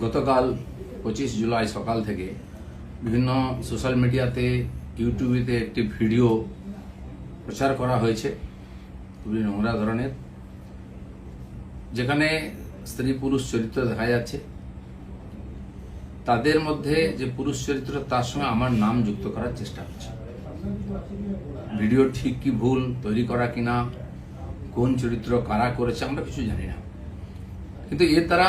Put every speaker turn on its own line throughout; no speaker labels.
গতকাল পঁচিশ জুলাই সকাল থেকে বিভিন্ন সোশ্যাল মিডিয়াতে, ইউটিউবেতে একটি ভিডিও প্রচার করা হয়েছে, খুবই নোংরা ধরনের, যেখানে স্ত্রী পুরুষ চরিত্র দেখা যাচ্ছে। তাদের মধ্যে যে পুরুষ চরিত্র, তার সঙ্গে আমার নাম যুক্ত করার চেষ্টা হচ্ছে ভিডিও ঠিক কি ভুল, তৈরি করা কিনা, কোন চরিত্র কারা করেছে, আমরা কিছু জানি না। কিন্তু এর দ্বারা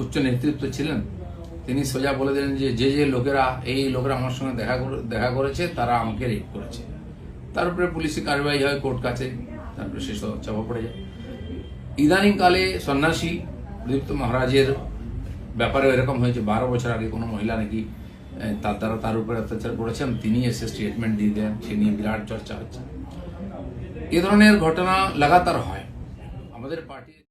উচ্চ নেতৃত্ব ছিলেন, তিনি সোজা বলে দিলেন যে যে যে লোকেরা, এই লোকেরা আমার সঙ্গে দেখা দেখা করেছে, তারা আমাকে রেপ করেছে। তার উপরে পুলিশি কার্যবাহী হয় কোর্ট কাছে তারপরে শেষ চাপা পড়ে যায়। ইদানিং কালে সন্ন্যাসী প্রদীপ্ত মহারাজের ব্যাপারে এরকম হয়েছে, বারো বছর আগে কোনো মহিলা নাকি তার দ্বারা তার উপরে অত্যাচার করেছেন, তিনি এসে স্টেটমেন্ট দিয়ে দেন, সে নিয়ে বিরাট চর্চা হচ্ছে। এ ধরনের ঘটনা লাগাতার হয়। আমাদের পার্টির